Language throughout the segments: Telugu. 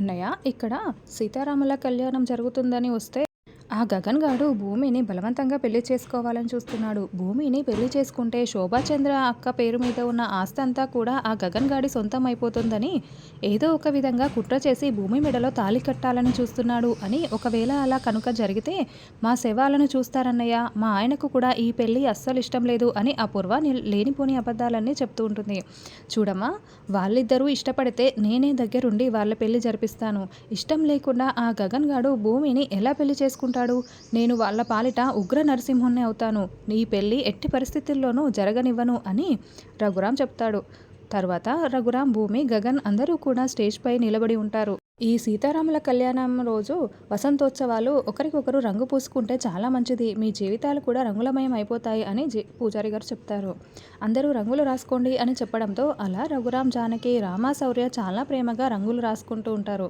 అన్నయ్య ఇక్కడ సీతారాముల కళ్యాణం జరుగుతుందని వస్తే ఆ గగన్ గాడు భూమిని బలవంతంగా పెళ్ళి చేసుకోవాలని చూస్తున్నాడు. భూమిని పెళ్ళి చేసుకుంటే శోభాచంద్ర అక్క పేరు మీద ఉన్న ఆస్తి అంతా కూడా ఆ గగన్ గాడి సొంతం అయిపోతుందని ఏదో ఒక విధంగా కుట్ర చేసి భూమి మెడలో తాళి కట్టాలని చూస్తున్నాడు అని ఒకవేళ అలా కనుక జరిగితే మా శవాలను చూస్తారన్నయ్య మా ఆయనకు కూడా ఈ పెళ్ళి అస్సలు ఇష్టం లేదు అని అపూర్వ లేనిపోని అబద్ధాలన్నీ చెప్తూ ఉంటుంది. చూడమ్మా వాళ్ళిద్దరూ ఇష్టపడితే నేనే దగ్గరుండి వాళ్ళ పెళ్ళి జరిపిస్తాను. ఇష్టం లేకుండా ఆ గగన్ గాడు భూమిని ఎలా పెళ్ళి చేసుకుంటాడు? నేను వాళ్ళ పాలిట ఉగ్ర నరసింహుణ్ణి అవుతాను. నీ పెళ్ళి ఎట్టి పరిస్థితుల్లోనూ జరగనివ్వను అని రఘురాం చెప్తాడు. తర్వాత రఘురాం భూమి గగన్ అందరూ కూడా స్టేజ్పై నిలబడి ఉంటారు. ఈ సీతారాముల కళ్యాణం రోజు వసంతోత్సవాలు ఒకరికొకరు రంగు పూసుకుంటే చాలా మంచిది. మీ జీవితాలు కూడా రంగులమయం అయిపోతాయి అని పూజారి గారు చెప్తారు. అందరూ రంగులు రాసుకోండి అని చెప్పడంతో అలా రఘురాం జానకి రామాశౌర్య చాలా ప్రేమగా రంగులు రాసుకుంటూ ఉంటారు.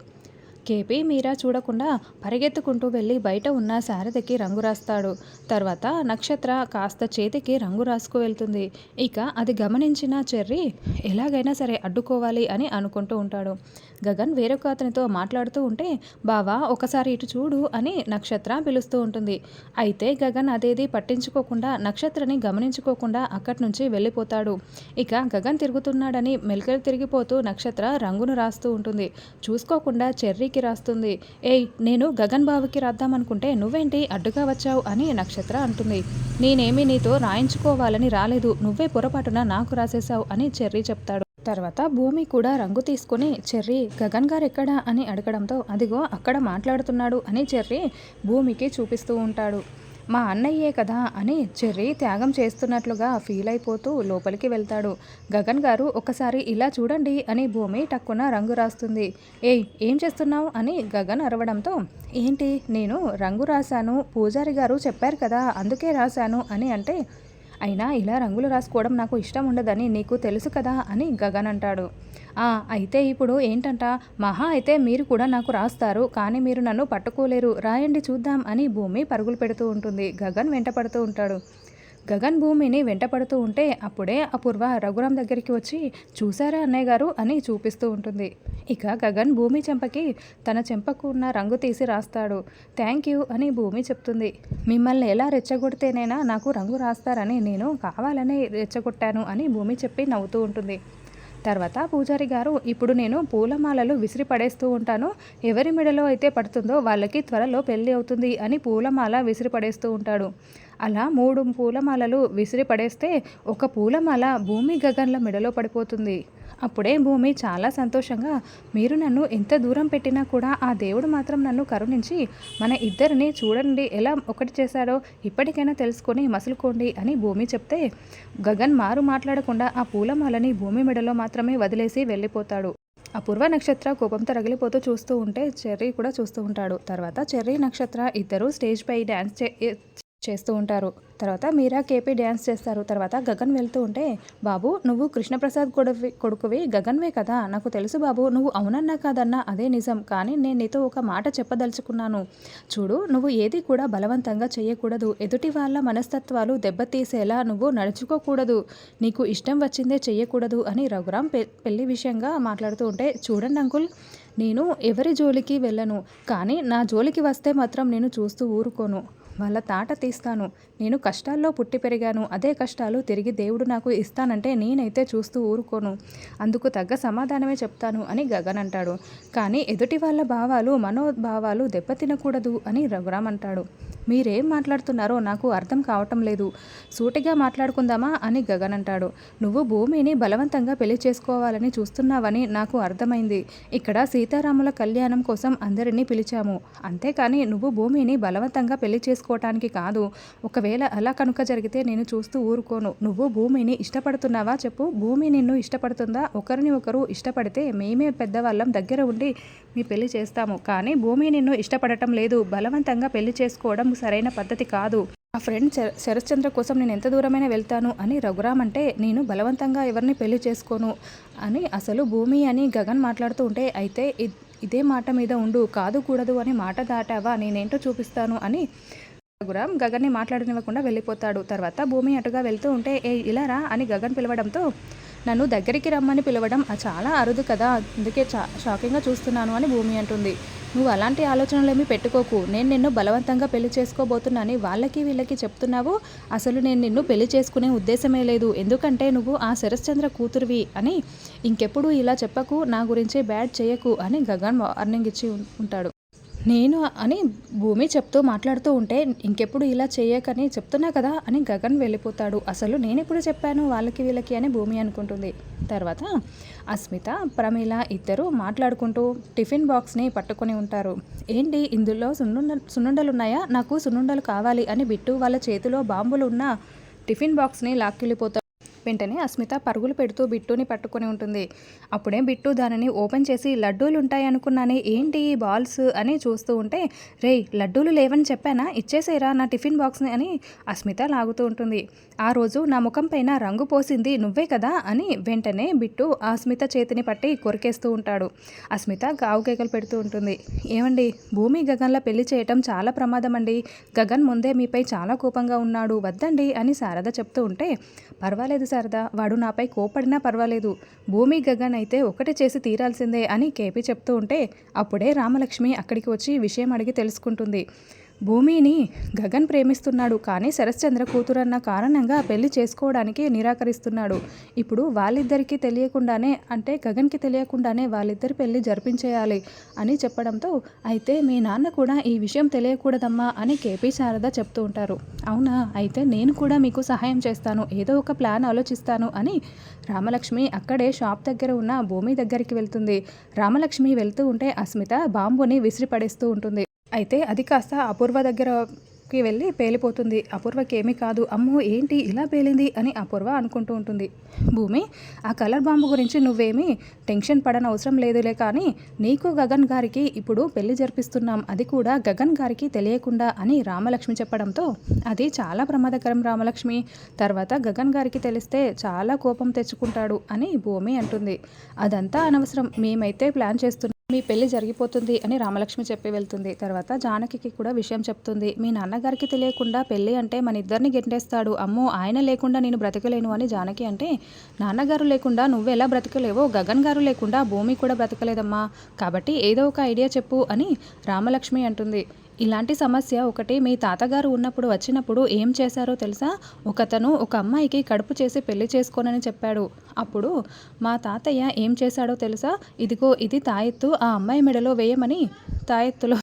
కేపీ మీరా చూడకుండా పరిగెత్తుకుంటూ వెళ్ళి బయట ఉన్న శారదకి రంగు రాస్తాడు. తర్వాత నక్షత్ర కాస్త చేతికి రంగు రాసుకు వెళ్తుంది. ఇక అది గమనించిన చెర్రీ ఎలాగైనా సరే అడ్డుకోవాలి అని అనుకుంటూ ఉంటాడు. గగన్ వేరొక అతనితో మాట్లాడుతూ ఉంటే బావా ఒకసారి ఇటు చూడు అని నక్షత్ర పిలుస్తూ ఉంటుంది. అయితే గగన్ అదేది పట్టించుకోకుండా నక్షత్రని గమనించుకోకుండా అక్కడి నుంచి వెళ్ళిపోతాడు. ఇక గగన్ తిరుగుతున్నాడని మెలకలు తిరిగిపోతూ నక్షత్ర రంగును రాస్తూ ఉంటుంది. చూసుకోకుండా చెర్రీకి రాస్తుంది. ఏయ్ నేను గగన్ బాబుకి రాద్దామనుకుంటే నువ్వేంటి అడ్డుగా వచ్చావు అని నక్షత్ర అంటుంది. నేనేమి నీతో రాయించుకోవాలని రాలేదు. నువ్వే పొరపాటున నాకు రాసేశావు అని చెర్రీ చెప్తాడు. తర్వాత భూమి కూడా రంగు తీసుకుని చెర్రీ గగన్ గారు ఎక్కడా అని అడగడంతో అదిగో అక్కడ మాట్లాడుతున్నాడు అని చెర్రీ భూమికి చూపిస్తూ ఉంటాడు. మా అన్నయ్యే కదా అని చెర్రీ త్యాగం చేస్తున్నట్లుగా ఫీల్ అయిపోతూ లోపలికి వెళ్తాడు. గగన్ గారు ఒకసారి ఇలా చూడండి అని భూమి టక్కున రంగు రాస్తుంది. ఏయ్ ఏం చేస్తున్నావు? అని గగన్ అరవడంతో ఏంటి నేను రంగు రాశాను. పూజారి గారు చెప్పారు కదా అందుకే రాశాను అని అంటే అయినా ఇలా రంగులు రాసుకోవడం నాకు ఇష్టం ఉండదని నీకు తెలుసు కదా అని గగన్ అంటాడు. "ఆ, అయితే ఇప్పుడు ఏంటంట? మహా అయితే మీరు కూడా నాకు రాస్తారు కానీ మీరు నన్ను పట్టుకోలేరు. రాయండి చూద్దాం అని భూమి పరుగులు పెడుతూ ఉంటుంది. గగన్ వెంట పడుతూ ఉంటాడు. గగన్ భూమిని వెంటపడుతూ ఉంటే అప్పుడే అపూర్వ రఘురాం దగ్గరికి వచ్చి చూసారా అన్నయ్య గారు? అని చూపిస్తూ ఉంటుంది. ఇక గగన్ భూమి చెంపకి తన చెంపకు ఉన్న రంగు తీసి రాస్తాడు. థ్యాంక్ యూ అని భూమి చెప్తుంది. మిమ్మల్ని ఎలా రెచ్చగొడితేనైనా నాకు రంగు రాస్తారని నేను కావాలని రెచ్చగొట్టాను అని భూమి చెప్పి నవ్వుతూ ఉంటుంది. తర్వాత పూజారి గారు ఇప్పుడు నేను పూలమాలలు విసిరి పడేస్తూ ఉంటాను. ఎవరి మెడలో అయితే పడుతుందో వాళ్ళకి త్వరలో పెళ్ళి అవుతుంది అని పూలమాల విసిరి పడేస్తూ ఉంటాడు. అలా మూడు పూలమాలలు విసిరి పడేస్తే ఒక పూలమాల భూమి గగన్ల మెడలో పడిపోతుంది. అప్పుడే భూమి చాలా సంతోషంగా మీరు నన్ను ఎంత దూరం పెట్టినా కూడా ఆ దేవుడు మాత్రం నన్ను కరుణించి మన ఇద్దరిని చూడండి ఎలా ఒకటి చేశాడో ఇప్పటికైనా తెలుసుకొని మసులుకోండి అని భూమి చెప్తే గగన్ మారు మాట్లాడకుండా ఆ పూలమాలని భూమి మెడలో మాత్రమే వదిలేసి వెళ్ళిపోతాడు. అపూర్వ నక్షత్ర కోపంతో రగిలిపోతూ చూస్తూ ఉంటే చెర్రీ కూడా చూస్తూ ఉంటాడు. తర్వాత చెర్రీ నక్షత్ర ఇద్దరు స్టేజ్ పై డ్యాన్స్ చే చేస్తూ ఉంటారు. తర్వాత మీరా కేపీ డ్యాన్స్ చేస్తారు. తర్వాత గగన్ వెళ్తూ ఉంటే బాబు నువ్వు కృష్ణప్రసాద్ కొడువి కొడుకువి గగన్వే కదా? నాకు తెలుసు బాబు నువ్వు అవునన్నా కాదన్నా అదే నిజం. కానీ నేను నీతో ఒక మాట చెప్పదలుచుకున్నాను. చూడు నువ్వు ఏది కూడా బలవంతంగా చేయకూడదు ఎదుటి వాళ్ళ మనస్తత్వాలు దెబ్బతీసేలా నువ్వు నడుచుకోకూడదు. నీకు ఇష్టం వచ్చిందే చేయకూడదు అని రఘురాం పె పెళ్ళి విషయంగా మాట్లాడుతూ ఉంటే చూడండి అంకుల్ నేను ఎవరి జోలికి వెళ్ళను. కానీ నా జోలికి వస్తే మాత్రం నేను చూస్తూ ఊరుకోను. వాళ్ళ తాట తీస్తాను. నేను కష్టాల్లో పుట్టి పెరిగాను. అదే కష్టాలు తిరిగి దేవుడు నాకు ఇస్తానంటే నేనైతే చూస్తూ ఊరుకోను. అందుకు తగ్గ సమాధానమే చెప్తాను అని గగన్ అంటాడు. కానీ ఎదుటి వాళ్ళ భావాలు మనోభావాలు దెబ్బతినకూడదు అని రఘురామ్ అంటాడు. మీరేం మాట్లాడుతున్నారో నాకు అర్థం కావటం లేదు. సూటిగా మాట్లాడుకుందామా అని గగన్ అంటాడు. నువ్వు భూమిని బలవంతంగా పెళ్ళి చేసుకోవాలని చూస్తున్నావని నాకు అర్థమైంది. ఇక్కడ సీతారాముల కళ్యాణం కోసం అందరినీ పిలిచాము. అంతేకాని నువ్వు భూమిని బలవంతంగా పెళ్ళి చేసుకోవటానికి కాదు. ఒకవేళ అలా కనుక జరిగితే నేను చూస్తూ ఊరుకోను. నువ్వు భూమిని ఇష్టపడుతున్నావా చెప్పు. భూమి నిన్ను ఇష్టపడుతుందా? ఒకరిని ఒకరు ఇష్టపడితే మేమే పెద్దవాళ్ళం దగ్గర ఉండి మీ పెళ్ళి చేస్తాము. కానీ భూమి నిన్ను ఇష్టపడటం లేదు. బలవంతంగా పెళ్ళి చేసుకోవడం సరైన పద్ధతి కాదు. ఆ ఫ్రెండ్ శరశ్చంద్ర కోసం నేను ఎంత దూరమైనా వెళ్తాను అని రఘురామ్ అంటే నేను బలవంతంగా ఎవరిని పెళ్ళి చేసుకోను అని అసలు భూమి అని గగన్ మాట్లాడుతూ ఉంటే అయితే ఇదే మాట మీద ఉండు కాదు కూడదు అని మాట దాటావా నేనేంటో చూపిస్తాను అని రఘురామ్ గగన్ని మాట్లాడనివ్వకుండా వెళ్ళిపోతాడు. తర్వాత భూమి అటుగా వెళ్తూ ఉంటే ఏ ఇలా రా అని గగన్ పిలవడంతో నన్ను దగ్గరికి రమ్మని పిలవడం చాలా అరుదు కదా అందుకే చా షాకింగ్గా చూస్తున్నాను అని భూమి అంటుంది. నువ్వు అలాంటి ఆలోచనలేమీ పెట్టుకోకు. నేను నిన్ను బలవంతంగా పెళ్ళి చేసుకోబోతున్నానని వాళ్ళకి వీళ్ళకి చెప్తున్నావు. అసలు నేను నిన్ను పెళ్ళి చేసుకునే ఉద్దేశమే లేదు. ఎందుకంటే నువ్వు ఆ శరశ్చంద్ర కూతురువి అని ఇంకెప్పుడు ఇలా చెప్పకు నా గురించి బ్యాడ్ చేయకు అని గగన్ వార్నింగ్ ఇచ్చి ఉంటాడు. నేను అని భూమి చెప్తూ మాట్లాడుతూ ఉంటే ఇంకెప్పుడు ఇలా చేయకని చెప్తున్నా కదా అని గగన్ వెళ్ళిపోతాడు. అసలు నేను ఎప్పుడు చెప్పాను వాళ్ళకి వీళ్ళకి అని భూమి అనుకుంటుంది. తర్వాత అస్మిత ప్రమీల ఇద్దరు మాట్లాడుకుంటూ టిఫిన్ బాక్స్ని పట్టుకొని ఉంటారు. ఏంటి ఇందులో సున్నుండ సున్నుండలు ఉన్నాయా నాకు సున్నుండలు కావాలి అని బిట్టు వాళ్ళ చేతిలో బాంబులు ఉన్న టిఫిన్ బాక్స్ని లాక్కెళ్ళిపోతాడు. వెంటనే అస్మిత పరుగులు పెడుతూ బిట్టుని పట్టుకొని ఉంటుంది. అప్పుడే బిట్టు దానిని ఓపెన్ చేసి లడ్డూలు ఉంటాయి అనుకున్నానే ఏంటి ఈ బాల్స్ అని చూస్తూ ఉంటే రేయ్ లడ్డూలు లేవని చెప్పానా? ఇచ్చేసేరా నా టిఫిన్ బాక్స్ని అని అస్మిత లాగుతూ ఉంటుంది. ఆ రోజు నా ముఖం పైన రంగు పోసింది నువ్వే కదా అని వెంటనే బిట్టు అస్మిత చేతిని పట్టి కొరికేస్తూ ఉంటాడు. అస్మిత గావు కేకలు పెడుతూ ఉంటుంది. ఏమండి భూమి గగన్లా పెళ్ళి చేయటం చాలా ప్రమాదం అండి గగన్ ముందే మీపై చాలా కోపంగా ఉన్నాడు. వద్దండి అని శారద చెప్తూ ఉంటే పర్వాలేదు శారద వాడు నాపై కోపడినా పర్వాలేదు. భూమి గగన్ అయితే ఒకటి చేసి తీరాల్సిందే అని కేపీ చెప్తూ ఉంటే అప్పుడే రామలక్ష్మి అక్కడికి వచ్చి విషయం అడిగి తెలుసుకుంటుంది. భూమిని గగన్ ప్రేమిస్తున్నాడు. కానీ శరశ్చంద్ర కూతురన్న కారణంగా పెళ్ళి చేసుకోవడానికి నిరాకరిస్తున్నాడు. ఇప్పుడు వాళ్ళిద్దరికీ తెలియకుండానే అంటే గగన్కి తెలియకుండానే వాళ్ళిద్దరి పెళ్ళి జరిపించేయాలి అని చెప్పడంతో అయితే మీ నాన్న కూడా ఈ విషయం తెలియకూడదమ్మా అని కేపీ శారద చెప్తూ ఉంటారు. అవునా? అయితే నేను కూడా మీకు సహాయం చేస్తాను. ఏదో ఒక ప్లాన్ ఆలోచిస్తాను అని రామలక్ష్మి అక్కడే షాప్ దగ్గర ఉన్న భూమి దగ్గరికి వెళ్తుంది. రామలక్ష్మి వెళ్తూ ఉంటే అస్మిత బాంబుని విసిరిపడేస్తూ ఉంటుంది. అయితే అది కాస్త అపూర్వ దగ్గరకి వెళ్ళి పేలిపోతుంది. అపూర్వకి ఏమీ కాదు. అమ్మో ఏంటి ఇలా పేలింది అని అపూర్వ అనుకుంటూ ఉంటుంది. భూమి ఆ కలర్ బాంబు గురించి నువ్వేమీ టెన్షన్ పడనవసరం అవసరం లేదులే కానీ నీకు గగన్ గారికి ఇప్పుడు పెళ్ళి జరిపిస్తున్నాం. అది కూడా గగన్ గారికి తెలియకుండా అని రామలక్ష్మి చెప్పడంతో అది చాలా ప్రమాదకరం రామలక్ష్మి. తర్వాత గగన్ గారికి తెలిస్తే చాలా కోపం తెచ్చుకుంటాడు అని భూమి అంటుంది. అదంతా అనవసరం. మేమైతే ప్లాన్ చేస్తున్నాం. మీ పెళ్ళి జరిగిపోతుంది అని రామలక్ష్మి చెప్పి వెళ్తుంది. తర్వాత జానకికి కూడా విషయం చెప్తుంది. మీ నాన్నగారికి తెలియకుండా పెళ్ళి అంటే మన ఇద్దరిని గెంటేస్తాడు. అమ్మో ఆయన లేకుండా నేను బ్రతకలేను అని జానకి అంటే నాన్నగారు లేకుండా నువ్వెలా బ్రతకలేవో గగన్ గారు లేకుండా భూమి కూడా బ్రతకలేదమ్మా. కాబట్టి ఏదో ఒక ఐడియా చెప్పు అని రామలక్ష్మి అంటుంది. ఇలాంటి సమస్య ఒకటి. మీ తాతగారు ఉన్నప్పుడు వచ్చినప్పుడు ఏం చేశారో తెలుసా? ఒకతను ఒక అమ్మాయికి కడుపు చేసి పెళ్ళి చేసుకోనని చెప్పాడు. అప్పుడు మా తాతయ్య ఏం చేశాడో తెలుసా? ఇదిగో ఇది తాయెత్తు ఆ అమ్మాయి మెడలో వేయమని తాయెత్తులో